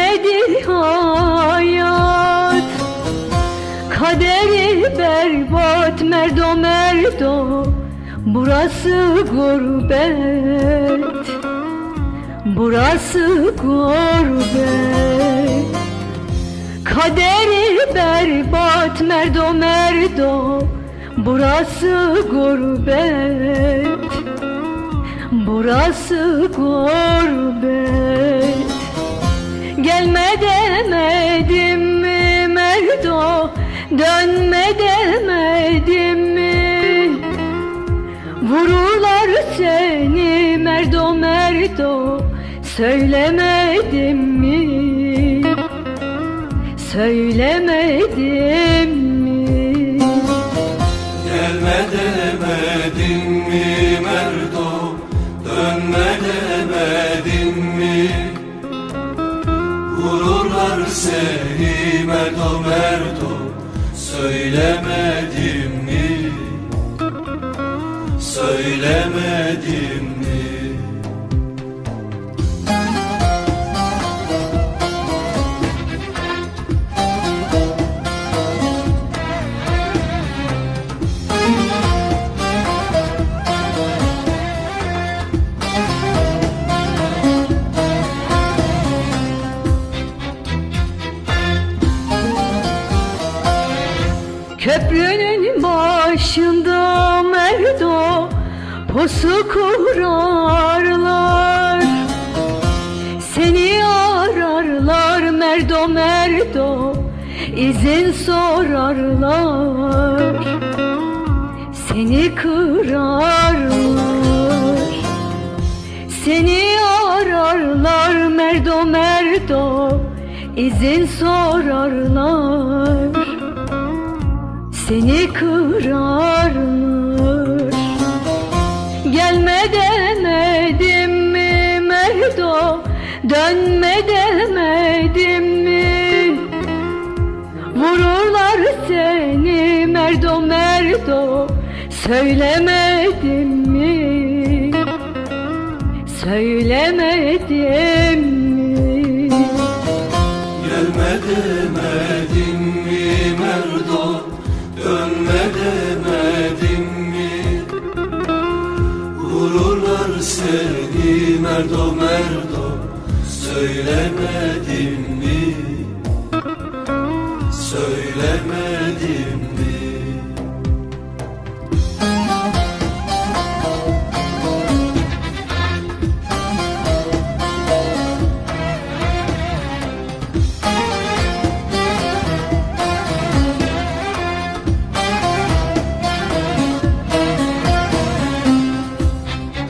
nedir hayat Kaderi berbat merdo merdo Burası gurbet Burası gurbet. Kaderi berbat merdo merdo Burası gurbet Burası gurbet. Dönme demedim mi? Vururlar seni merdo merdo Söylemedim mi? Söylemedim mi? Gelme demedin mi Merdo? Dönme demedin mi? Vururlar seni Merdo Merdo Söylemedim mi? Söylemedim mi Köprünün başında merdo Pusu kurarlar. Seni ararlar merdo merdo izin sorarlar. Seni kırarlar. Seni ararlar merdo merdo izin sorarlar seni kırarlar Gelme demedim mi merdo Dönme demedim mi? Vururlar seni merdo merdo. Söylemedim mi? Söylemedim mi? Gelme demedin Merdo Merdo Söylemedim